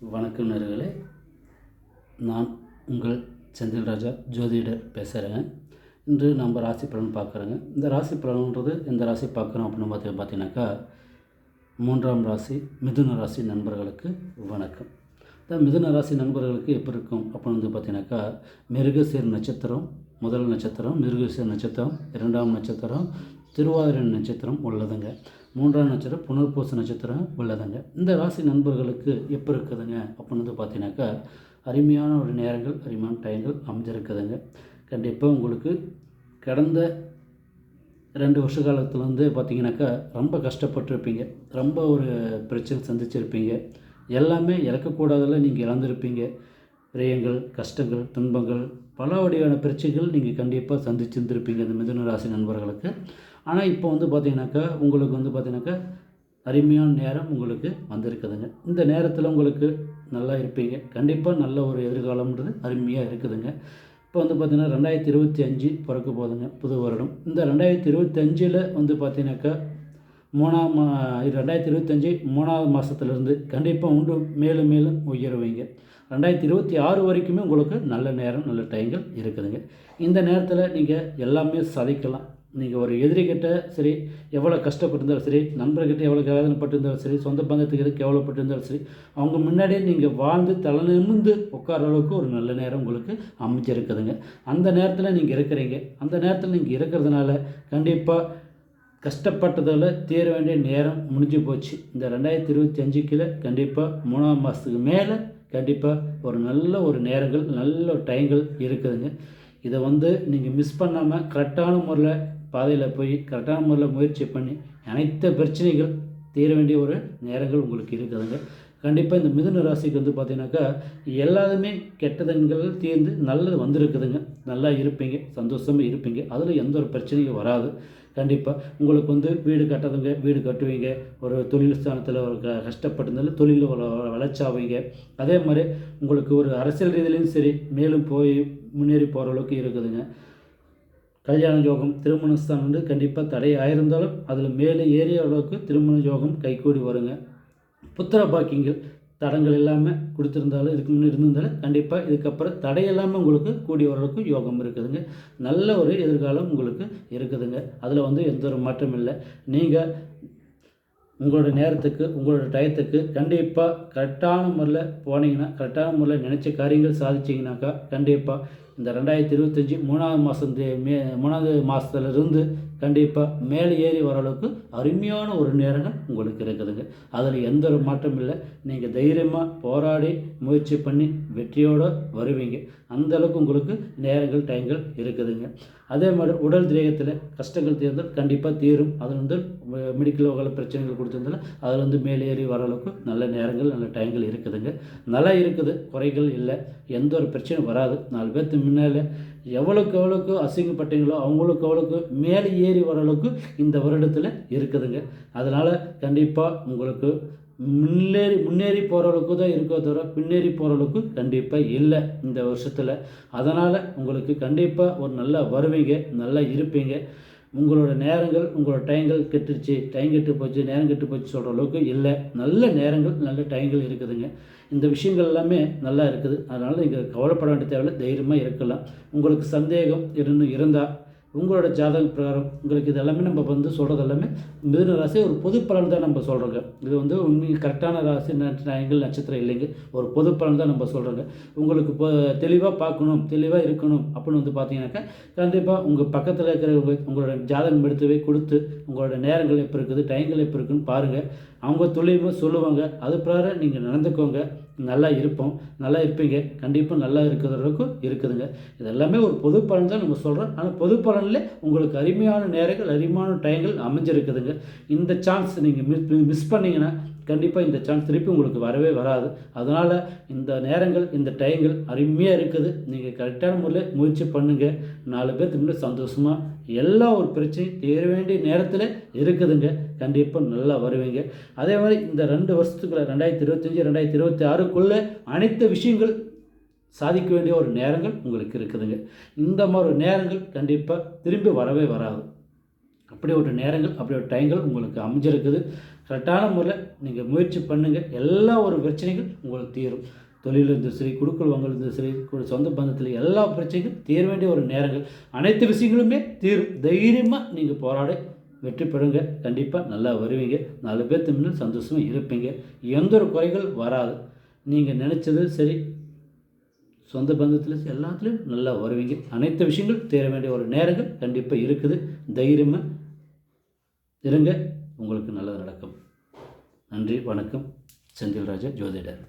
வணக்கம் நேர்களே. நான் உங்கள் செந்தில் ராஜா ஜோதிடர் பேசுகிறேங்க இன்று நம்ம ராசி பலன் பார்க்குறோங்க. இந்த ராசி பலன்ன்றது எந்த ராசி பார்க்குறோம் அப்படின்னு பார்த்து பார்த்தீங்கன்னாக்கா மூன்றாம் ராசி மிதுன ராசி நண்பர்களுக்கு வணக்கம். இந்த மிதுன ராசி நண்பர்களுக்கு எப்படி இருக்கும் அப்படின்னு வந்து பார்த்தீங்கன்னாக்கா மிருகசீர் நட்சத்திரம் முதல் நட்சத்திரம் மிருகசீர் நட்சத்திரம் இரண்டாம் நட்சத்திரம் திருவாதிரை நட்சத்திரம் உள்ளதுங்க. மூன்றாம் நட்சத்திரம் புனர்பூச நட்சத்திரம் உள்ளதுங்க. இந்த ராசி நண்பர்களுக்கு எப்போ இருக்குதுங்க? அப்படின்னு வந்து பார்த்தீங்கன்னாக்கா அருமையான ஒரு நேரங்கள் அருமையான டைங்கள் அமைஞ்சிருக்குதுங்க. கண்டிப்பாக உங்களுக்கு கடந்த ரெண்டு வருஷ காலத்துலேருந்து பார்த்தீங்கன்னாக்கா ரொம்ப கஷ்டப்பட்டிருப்பீங்க. ரொம்ப ஒரு பிரச்சனை சந்திச்சிருப்பீங்க. எல்லாமே இறக்கக்கூடாதெல்லாம் நீங்கள் இழந்திருப்பீங்க. விரயங்கள் கஷ்டங்கள் துன்பங்கள் பல வகையான பிரச்சனைகள் நீங்கள் கண்டிப்பாக சந்திச்சிருந்துருப்பீங்க இந்த மிதுன ராசி நண்பர்களுக்கு. ஆனால் இப்போ வந்து பார்த்தீங்கன்னாக்கா உங்களுக்கு வந்து பார்த்தீங்கன்னாக்கா அருமையான நேரம் உங்களுக்கு வந்திருக்குதுங்க. இந்த நேரத்தில் உங்களுக்கு நல்லா இருப்பீங்க. கண்டிப்பாக நல்ல ஒரு எதிர்காலம்ன்றது அருமையாக இருக்குதுங்க. இப்போ வந்து பார்த்திங்கன்னா ரெண்டாயிரத்தி இருபத்தி அஞ்சு பிறக்க போகுதுங்க புது வருடம். இந்த ரெண்டாயிரத்தி இருபத்தஞ்சில் வந்து பார்த்தீங்கன்னாக்கா மூணாம் மா ரெண்டாயிரத்தி இருபத்தஞ்சி மூணாவது மாதத்துலேருந்து கண்டிப்பாக உண்டு. மேலும் மேலும் உயருவீங்க ரெண்டாயிரத்தி இருபத்தி ஆறு வரைக்குமே உங்களுக்கு நல்ல நேரம் நல்ல டைங்கள் இருக்குதுங்க. இந்த நேரத்தில் நீங்கள் எல்லாமே சதைக்கலாம். நீங்கள் ஒரு எதிரிகிட்ட சரி எவ்வளோ கஷ்டப்பட்டிருந்தாலும் சரி நண்பர்கிட்ட எவ்வளோ வேதனைப்பட்டிருந்தாலும் சரி சொந்த பந்தத்துக்கு எவ்வளோப்பட்டிருந்தாலும் சரி அவங்க முன்னாடியே நீங்கள் வாழ்ந்து தலை நிமிர்ந்து உட்கார அளவுக்கு ஒரு நல்ல நேரம் உங்களுக்கு அமைச்சிருக்குதுங்க அந்த நேரத்தில் நீங்கள் இருக்கிறீங்க. அந்த நேரத்தில் நீங்கள் இருக்கிறதுனால கண்டிப்பாக கஷ்டப்பட்டதில் தீர வேண்டிய நேரம் முடிஞ்சு போச்சு. இந்த ரெண்டாயிரத்தி இருபத்தி அஞ்சுக்கில் கண்டிப்பாக மூணாம் மாதத்துக்கு மேலே கண்டிப்பாக ஒரு நல்ல ஒரு நேரங்கள் நல்ல ஒரு டைங்கள் இருக்குதுங்க. இதை வந்து நீங்கள் மிஸ் பண்ணாமல் கரெக்டான முறையில் பாதையில் போய் கரெக்டான முறையில் முயற்சி பண்ணி அனைத்து பிரச்சனைகள் தீர வேண்டிய ஒரு நேரங்கள் உங்களுக்கு இருக்குதுங்க. கண்டிப்பாக இந்த மிதுன ராசிக்கு வந்து பார்த்தீங்கன்னாக்கா எல்லாருமே கெட்டதங்கள் தீர்ந்து நல்லது வந்திருக்குதுங்க. நல்லா இருப்பீங்க சந்தோஷமாக இருப்பீங்க. அதில் எந்த ஒரு பிரச்சனையும் வராது. கண்டிப்பாக உங்களுக்கு வந்து வீடு கட்டதுங்க வீடு கட்டுவீங்க. ஒரு தொழில் ஸ்தானத்தில் ஒரு க கஷ்டப்பட்டிருந்தாலும் தொழிலில் வள வளர்ச்சாவீங்க அதே மாதிரி உங்களுக்கு ஒரு அரசியல் ரீதியிலையும் சரி மேலும் போய் முன்னேறி போகிற அளவுக்கு இருக்குதுங்க. கல்யாண யோகம் திருமண ஸ்தானம் வந்து கண்டிப்பாக தடை ஆயிருந்தாலும் அதில் மேலே ஏறிய அளவுக்கு திருமண யோகம் கைகூடி வருங்க. புத்திர பாக்கியங்கள் தடங்கள் இல்லாமல் கொடுத்துருந்தாலும் இதுக்கு முன்னே இருந்திருந்தாலும் கண்டிப்பாக இதுக்கப்புறம் தடை இல்லாமல் உங்களுக்கு கூடிய ஓரளவுக்கு யோகம் இருக்குதுங்க. நல்ல ஒரு எதிர்காலம் உங்களுக்கு இருக்குதுங்க. அதில் வந்து எந்த ஒரு மாற்றம் இல்லை. நீங்கள் உங்களோட நேரத்துக்கு உங்களோட டயத்துக்கு கண்டிப்பாக கரெக்டான முறையில் போனீங்கன்னா கரெக்டான முறையில் நினச்ச காரியங்கள் சாதிச்சிங்கனாக்கா கண்டிப்பாக இந்த ரெண்டாயிரத்தி இருபத்தஞ்சி மூணாவது மாதம் மே மூணாவது மாதத்துலேருந்து கண்டிப்பாக மேலே ஏறி வர அளவுக்கு அருமையான ஒரு நேரங்கள் உங்களுக்கு இருக்குதுங்க. அதில் எந்த ஒரு மாற்றம் இல்லை. நீங்கள் தைரியமாக போராடி முயற்சி பண்ணி வெற்றியோடு வருவீங்க. அந்த அளவுக்கு உங்களுக்கு நேரங்கள் டைங்கள் இருக்குதுங்க. அதே மாதிரி உடல் திரேகத்தில் கஷ்டங்கள் தீர்ந்தால் கண்டிப்பாக தீரும். அதில் வந்து மெடிக்கல் வகையில் பிரச்சனைகள் கொடுத்துருந்தால அதில் வந்து மேலேறி வர அளவுக்கு நல்ல நேரங்கள் நல்ல டைங்கள் இருக்குதுங்க. நல்லா இருக்குது குறைகள் இல்லை. எந்த ஒரு பிரச்சனையும் வராது. நாலு பேர்த்து முன்னால் எவ்வளோக்கு எவ்வளோக்கு அசிங்கப்பட்டீங்களோ அவங்களுக்கு அவ்வளோக்கு மேலே ஏறி வர அளவுக்கு இந்த வருடத்தில் இருக்குதுங்க. அதனால் கண்டிப்பாக உங்களுக்கு முன்னேறி முன்னேறி போகிற அளவுக்கு தான் இருக்கோ தவிர பின்னேறி போகிற அளவுக்கு கண்டிப்பாக இல்லை இந்த வருஷத்தில். அதனால் உங்களுக்கு கண்டிப்பாக ஒரு நல்லா வருவீங்க நல்லா இருப்பீங்க. உங்களோட நேரங்கள் உங்களோட டைங்கள் கெட்டுருச்சு டைம் கெட்டு போச்சு நேரம் கெட்டு போச்சு சொல்கிற அளவுக்கு இல்லை. நல்ல நேரங்கள் நல்ல டைங்கள் இருக்குதுங்க. இந்த விஷயங்கள் எல்லாமே நல்லா இருக்குது. அதனால் நீங்கள் கவலைப்பட வேண்டிய தேவையில்லை. தைரியமாக இருக்கலாம். உங்களுக்கு சந்தேகம் இருந்து இருந்தால் உங்களோட ஜாதக பிரகாரம் உங்களுக்கு இது எல்லாமே நம்ம வந்து சொல்கிறது எல்லாமே மிதுன ராசி ஒரு பொது பலன் தான் நம்ம சொல்கிறோங்க இது வந்து உண்மை கரெக்டான ராசி எங்கள் நட்சத்திரம் இல்லைங்க. ஒரு பொது பலன் தான் நம்ம சொல்கிறோங்க உங்களுக்கு இப்போ தெளிவாக பார்க்கணும் தெளிவாக இருக்கணும் அப்படின்னு வந்து பார்த்தீங்கன்னாக்கா கண்டிப்பாக உங்கள் பக்கத்தில் இருக்கிறவங்க உங்களோட ஜாதகம் எடுத்து போய் கொடுத்து உங்களோட நேரங்கள் எப்போ இருக்குது டைங்கள் எப்போ இருக்குதுன்னு பாருங்கள் அவங்க தொழிலும் சொல்லுவாங்க. அது பிரகாரம் நீங்கள் நடந்துக்கோங்க. நல்லா இருப்போம். நல்லா இருப்பீங்க. கண்டிப்பாக நல்லா இருக்கிற அளவுக்கு இருக்குதுங்க. இது எல்லாமே ஒரு பொது பலன் தான் நம்ம சொல்கிறோம் ஆனால் பொது பலனில் உங்களுக்கு அருமையான நேரங்கள் அருமையான டைங்கள் அமைஞ்சிருக்குதுங்க. இந்த சான்ஸ் நீங்கள் மிஸ் மிஸ் பண்ணிங்கன்னா கண்டிப்பாக இந்த சான்ஸ் திருப்பி உங்களுக்கு வரவே வராது. அதனால் இந்த நேரங்கள் இந்த டைங்கள் அருமையாக இருக்குது. நீங்கள் கரெக்டான முறையில் முயற்சி பண்ணுங்கள் நாலு பேர்த்துக்கு முன்னாடி சந்தோஷமாக எல்லா ஒரு பிரச்சனையும் தீர வேண்டிய நேரத்தில் இருக்குதுங்க. கண்டிப்பாக நல்லா வருவீங்க. அதே மாதிரி இந்த ரெண்டு வருஷத்துக்குள்ள ரெண்டாயிரத்தி இருபத்தஞ்சி ரெண்டாயிரத்தி இருபத்தி ஆறுக்குள்ளே அனைத்து விஷயங்கள் சாதிக்க வேண்டிய ஒரு நேரங்கள் உங்களுக்கு இருக்குதுங்க. இந்த மாதிரி நேரங்கள் கண்டிப்பாக திரும்பி வரவே வராது. அப்படி ஒரு நேரங்கள் அப்படி ஒரு டைங்கள் உங்களுக்கு அமைஞ்சிருக்குது. கரெக்டான முறையில் நீங்கள் முயற்சி பண்ணுங்கள் எல்லா ஒரு பிரச்சனைகள் உங்களுக்கு தீரும். தொழில் இருந்தும் சரி குடுக்கல் வாங்கல் இருந்து சரி சொந்த பந்தத்தில் எல்லா பிரச்சனைகளும் தீர வேண்டிய ஒரு நேரங்கள். அனைத்து விஷயங்களுமே தீரும். தைரியமாக நீங்கள் போராட வெற்றி பெறுங்க. கண்டிப்பாக நல்லா வருவீங்க. நாலு பேர்த்து முன்னால் சந்தோஷமாக இருப்பீங்க. எந்த ஒரு குறைகள் வராது. நீங்கள் நினச்சது சரி சொந்த பந்தத்தில் எல்லாத்துலேயும் நல்லா வருவீங்க. அனைத்து விஷயங்கள் தேர வேண்டிய ஒரு நேரங்கள் கண்டிப்பாக இருக்குது. தைரியமாக இருங்க. உங்களுக்கு நல்லது நடக்கும். நன்றி வணக்கம். செந்தில்ராஜா ஜோதிடர்.